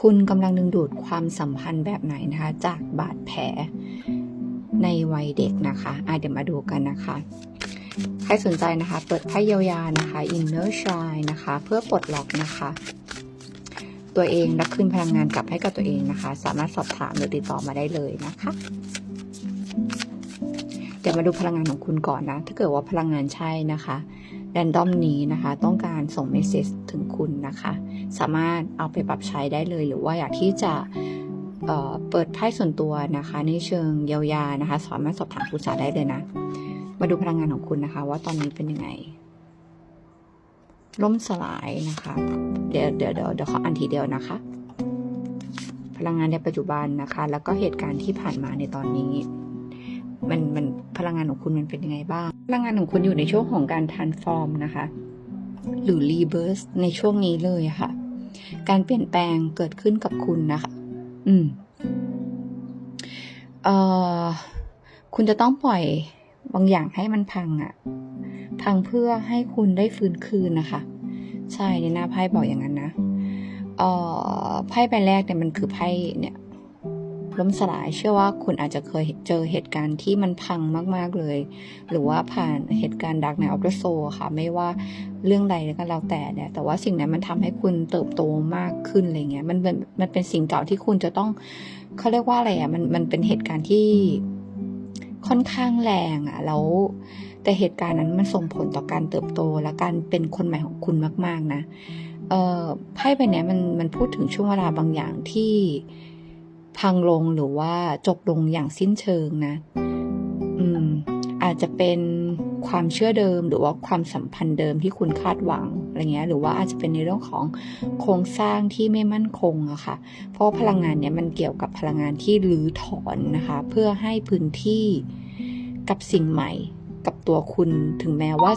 คุณกำลังดึงดูดความสัมพันธ์แบบไหนนะคะ จากบาดแผลในวัยเด็กนะคะอะเดี๋ยวมาดูกันนะคะ ใครสนใจนะคะ เปิดไพ่เยียวยานะคะ inner child นะคะ เพื่อปลดล็อกนะคะ ตัวเองและคืนพลังงานกลับให้กับตัวเองนะคะ สามารถสอบถามหรือติดต่อมาได้เลยนะคะเดี๋ยวมาดูพลังงานของคุณก่อนนะ ถ้าเกิดว่าพลังงานใช่นะคะแรนดอมนี้นะคะ ต้องการส่งเมสเซจถึงคุณนะคะ สามารถเอาไปปรับใช้ได้เลย หรือว่าอยากที่จะเเปิดไพ่ส่วนตัวนะคะ ในเชิงเยียวยานะคะ สามารถสอบถามคุณสาได้เลยนะ มาดูพลังงานของคุณนะคะ ว่าตอนนี้เป็นยังไงล่มสลายนะคะ เดี๋ยวเดี๋ยวเดี๋ยวเดี๋ยวขออันทีเดียวนะคะ พลังงานในปัจจุบันนะคะ แล้วก็เหตุการณ์ที่ผ่านมาในตอนนี้ มันมันพลังงานของคุณมันเป็นยังไงบ้าง พลังงานของคุณอยู่ในช่วงของการ transform นะคะ หรือ rebirth ในช่วงนี้เลยค่ะ การเปลี่ยนแปลงเกิดขึ้นกับคุณนะคะ อืมเอ่อคุณจะต้องปล่อยบางอย่างให้มันพังอะพังเพื่อให้คุณได้ฟื้นคืนนะคะ ใช่ในหน้าไพ่บอกอย่างนั้นนะเอ่อไพ่ใบแรกเนี่ยมันคือไพ่เนี่ย ล้มสลาย เชื่อว่าคุณอาจจะเคยเจอเหตุการณ์ที่มันพังมาก ๆเลย หรือว่าผ่านเหตุการณ์ดักในออฟเดอะโซค่ะ ไม่ว่าเรื่องใดก็แล้วแต่เนี่ย แต่ว่าสิ่งนั้นมันทำให้คุณเติบโตมากขึ้นอะไรเงี้ย มันเป็นมันเป็นสิ่งเก่าที่คุณจะต้องเขาเรียกว่าอะไรอะ มันมันเป็นเหตุการณ์ที่ค่อนข้างแรงอะ แล้วแต่เหตุการณ์นั้นมันส่งผลต่อการเติบโตและการเป็นคนใหม่ของคุณมาก ๆนะ เอ่อไพ่ใบนี้มันมันพูดถึงช่วงเวลาบางอย่างที่ พังลงหรือว่าจบลงอย่างสิ้นเชิงนะอืมอาจจะเป็นความเชื่อเดิมหรือว่าความสัมพันธ์เดิมที่คุณคาดหวังอะไรเงี้ยหรือว่าอาจจะเป็นในเรื่องของโครงสร้างที่ไม่มั่นคงอะค่ะ เพราะว่าพลังงานเนี้ยมันเกี่ยวกับพลังงานที่รื้อถอนนะคะ เพื่อให้พื้นที่กับสิ่งใหม่กับตัวคุณถึงแม้ว่า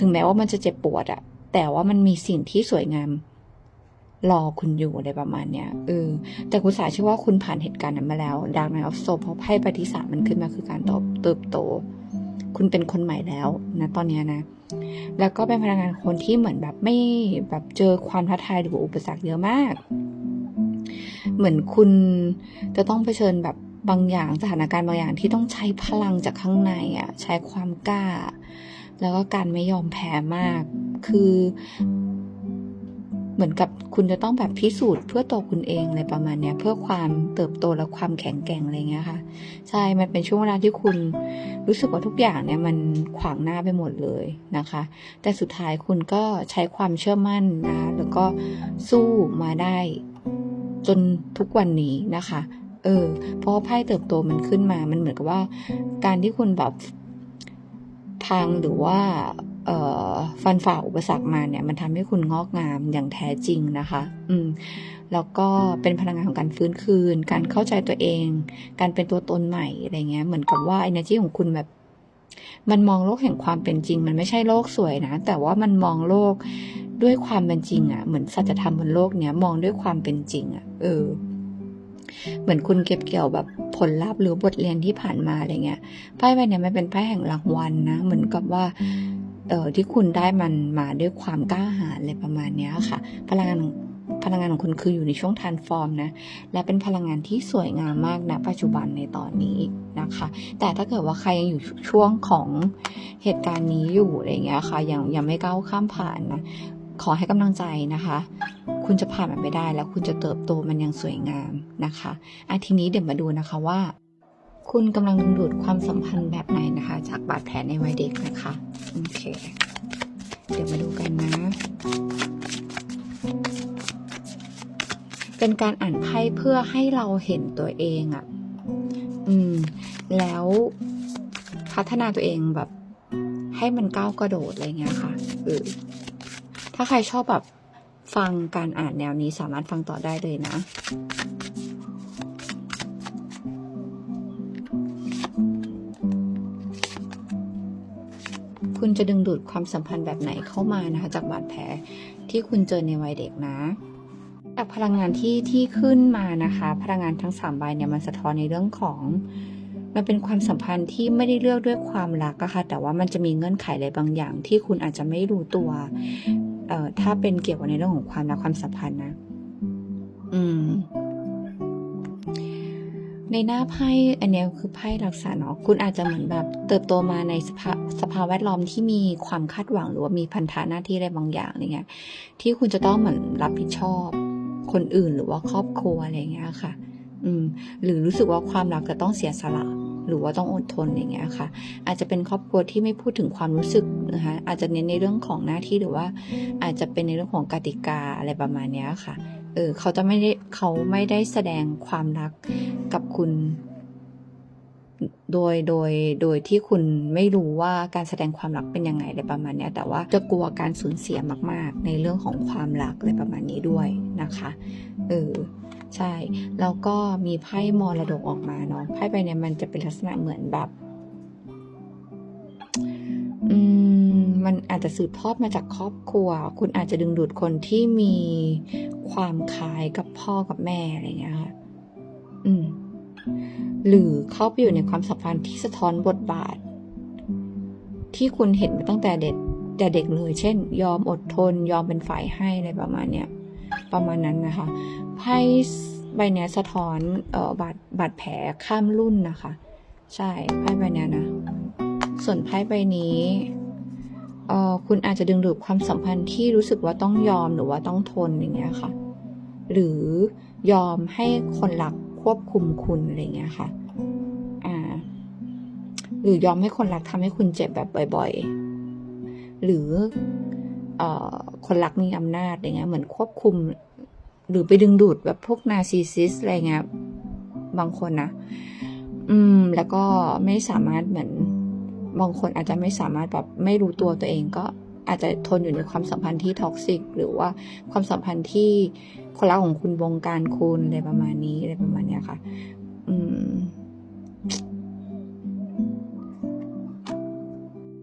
ถึงแม้ว่ามันจะเจ็บปวดอะแต่ว่ามันมีสิ่งที่สวยงาม รอคุณอยู่อะไรประมาณเนี้ยเออแต่คุณสายเชื่อว่าคุณผ่านเหตุการณ์นั้นมาแล้วดังในออฟโซเพราะไพ่ปฏิสามมันขึ้นมาคือการเติบโต คุณเป็นคนใหม่แล้วนะตอนนี้นะ แล้วก็เป็นพลังงานคนที่เหมือนแบบไม่แบบเจอความท้าทายหรืออุปสรรคเยอะมาก เหมือนคุณจะต้องเผชิญแบบบางอย่างสถานการณ์บางอย่างที่ต้องใช้พลังจากข้างในอะ ใช้ความกล้า แล้วก็การไม่ยอมแพ้มาก คือ เหมือนกับคุณจะต้องแบบพิสูจน์เพื่อตัวคุณเองอะไรประมาณเนี้ยเพื่อความเติบโตและความแข็งแกร่งอะไรเงี้ยค่ะ ใช่ มันเป็นช่วงเวลาที่คุณรู้สึกว่าทุกอย่างเนี่ยมันขวางหน้าไปหมดเลยนะคะ แต่สุดท้ายคุณก็ใช้ความเชื่อมั่นนะแล้วก็สู้มาได้จนทุกวันนี้นะคะ เออ เพราะว่าไพ่เติบโตมันขึ้นมา มันเหมือนกับว่า การที่คุณแบบพังหรือว่า ฟันฝ่าอุปสรรคมาเนี่ยมันทำให้คุณงอกงามอย่างแท้จริงนะคะ อืมแล้วก็เป็นพลังงานของการฟื้นคืน การเข้าใจตัวเอง การเป็นตัวตนใหม่อะไรเงี้ย เหมือนกับว่า energy ของคุณแบบมันมองโลกแห่งความเป็นจริง มันไม่ใช่โลกสวยนะ แต่ว่ามันมองโลกด้วยความเป็นจริงอะ่ะ เหมือนสัจธรรมบนโลกเนี้ยมองด้วยความเป็นจริงอะ่ะ เออ เหมือนคุณเก็บเกี่ยวแบบผลลัพธ์หรือบทเรียนที่ผ่านมาอะไรเงี้ยไพ่ใบเนี้ยมันเป็นไพ่แห่งรางวัลนะ เหมือนกับว่าเออที่คุณได้มันมาด้วยความกล้าหาญอะไรประมาณเนี้ยค่ะ พลังงานพลังงานของคุณคืออยู่ในช่วงทานฟอร์มนะ และเป็นพลังงานที่สวยงามมากนะปัจจุบันในตอนนี้นะคะ แต่ถ้าเกิดว่าใครยังอยู่ช่วงของเหตุการณ์นี้อยู่อะไรเงี้ยค่ะยังยังไม่ก้าวข้ามผ่านนะขอให้กำลังใจนะคะ คุณจะผ่านมันไปได้ แล้วคุณจะเติบโตมันยังสวยงามนะคะอาทีนี้เดี๋ยวมาดูนะคะว่า คุณกำลังดึงดูดความสัมพันธ์แบบไหนนะคะ จากบาดแผลในวัยเด็กนะคะโอเค เดี๋ยวมาดูกันนะ เป็นการอ่านไพ่เพื่อให้เราเห็นตัวเองอะ่ะ อืม แล้วพัฒนาตัวเองแบบ ให้มันก้าวกระโดดอะไรเงี้ยค่ะเออถ้าใครชอบแบบ ฟังการอ่านแนวนี้สามารถฟังต่อได้เลยนะคุณจะดึงดูดความสัมพันธ์แบบไหนเข้ามานะคะ จากบาดแผลที่คุณเจอในวัยเด็กนะจากพลังงานที่ที่ขึ้นมานะคะ พลังงานทั้งสามใบเนี่ยมันสะท้อนในเรื่องของ มันเป็นความสัมพันธ์ที่ไม่ได้เลือกด้วยความรักอะค่ะแต่ว่ามันจะมีเงื่อนไขอะไรบางอย่าง ที่คุณอาจจะไม่รู้ตัว เอ่อถ้าเป็นเกี่ยวกับในเรื่องของความรักความสัมพันธ์นะ อืม ในหน้าไพ่อันเนี้ยคือไพ่ลักษณะเนาะคุณอาจจะเหมือนแบบ เติบโตมาในสภาสภาวะแวดล้อมที่มีความคาดหวังหรือว่ามีพันธะหน้าที่อะไรบางอย่างอะไรเงี้ย ที่คุณจะต้องเหมือนรับผิดชอบ คนอื่นหรือว่าครอบครัวอะไรเงี้ยค่ะ อืม หรือรู้สึกว่าความรักจะต้องเสียสละ หรือว่าต้องอดทนอย่างเงี้ยค่ะ อาจจะเป็นครอบครัวที่ไม่พูดถึงความรู้สึกนะคะอาจจะเน้นในเรื่องของหน้าที่หรือว่าอาจจะเป็นในเรื่องของกติกาอะไรประมาณเนี้ยค่ะเออเขาจะไม่ได้เขาไม่ได้แสดงความรักกับคุณ โดยโดยโดยที่คุณไม่รู้ว่าการแสดงความรักเป็นยังไงอะไรประมาณนี้แต่ว่าจะกลัวการสูญเสียมาก ๆ ในเรื่องของความรักอะไรประมาณนี้ด้วยนะคะเออ ใช่ แล้วก็มีไพ่มรดกออกมาเนาะไพ่ใบเนี้ยมันจะเป็นลักษณะเหมือนแบบอืมมันอาจจะสืบทอดมาจากครอบครัว คุณอาจจะดึงดูดคนที่มีความคล้ายกับพ่อกับแม่อะไรเงี้ยค่ะอืม หรือเข้าไปอยู่ในความสัมพันธ์ที่สะท้อนบทบาท ที่คุณเห็นมาตั้งแต่เด็กแต่เด็กเลย เช่น ยอมอดทน ยอมเป็นฝ่ายให้อะไรประมาณเนี้ย ประมาณนั้นนะคะไพ่ใบเนี้ยสะท้อนเอ่อบาดบาดแผลข้ามรุ่นนะคะ ใช่ไพ่ใบเนี้ยนะ ส่วนไพ่ใบนี้เอ่อคุณอาจจะดึงดูดความสัมพันธ์ที่รู้สึกว่าต้องยอมหรือว่าต้องทนอย่างเงี้ยค่ะ หรือยอมให้คนรักควบคุมคุณอะไรเงี้ยค่ะอ่าหรือยอมให้คนรักทำให้คุณเจ็บแบบบ่อย ๆ หรือ คนรักมีอำนาจอะไรเงี้ยเหมือนควบคุม หรือไปดึงดูดแบบพวกนาซิซิสอะไรเงี้ยบางคนนะอืม แล้วก็ไม่สามารถเหมือน บางคนอาจจะไม่สามารถแบบไม่รู้ตัวตัวเองก็อาจจะทนอยู่ในความสัมพันธ์ที่ท็อกซิกหรือว่าความสัมพันธ์ที่คนรักของคุณบงการคุณอะไรประมาณนี้อะไรประมาณเนี้ยค่ะ อืม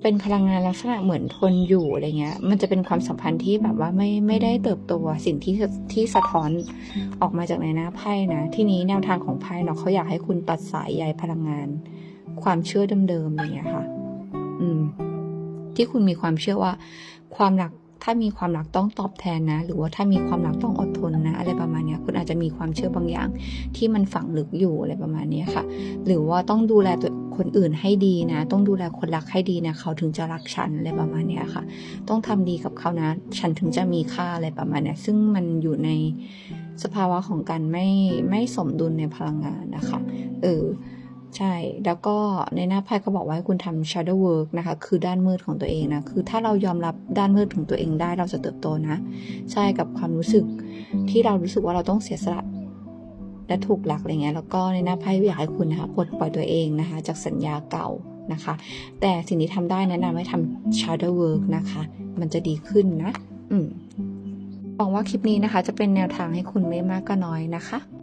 เป็นพลังงานลักษณะเหมือนทนอยู่อะไรเงี้ย มันจะเป็นความสัมพันธ์ที่แบบว่าไม่ไม่ได้เติบโตสิ่งที่ที่สะท้อนออกมาจากในหน้าไพ่นะ ที่นี้แนวทางของไพ่เนาะเขาอยากให้คุณตัดสายใยพลังงาน ความเชื่อเดิมๆอะไรเงี้ยค่ะ อืม ที่คุณมีความเชื่อว่า ความรัก ถ้ามีความรักต้องตอบแทนนะ หรือว่าถ้ามีความรักต้องอดทนนะ อะไรประมาณนี้คุณอาจจะมีความเชื่อบางอย่างที่มันฝังลึกอยู่อะไรประมาณนี้ค่ะ หรือว่าต้องดูแลตัวคนอื่นให้ดีนะ ต้องดูแลคนรักให้ดีนะ เขาถึงจะรักฉันอะไรประมาณนี้ค่ะ ต้องทำดีกับเขานะ ฉันถึงจะมีค่าอะไรประมาณนี้ซึ่งมันอยู่ในสภาวะของการไม่ไม่สมดุลในพลังงานนะคะ เออ ช่ แล้วก็ในหน้าไพ่เขาบอกว่าให้คุณทำ shadow work นะคะ คือด้านมืดของตัวเองนะ คือถ้าเรายอมรับด้านมืดของตัวเองได้เราจะเติบโตนะ ใช่กับความรู้สึกที่เรารู้สึกว่าเราต้องเสียสละและถูกหลักอะไรเงี้ย แล้วก็ในหน้าไพ่อยากให้คุณนะคะปลดปล่อยตัวเองนะคะ จากสัญญาเก่านะคะ แต่สิ่งที่ทำได้แนะนำให้ทำ shadow work นะคะ มันจะดีขึ้นนะ อืมหวังว่าคลิปนี้นะคะ จะเป็นแนวทางให้คุณไม่มากก็น้อยนะคะ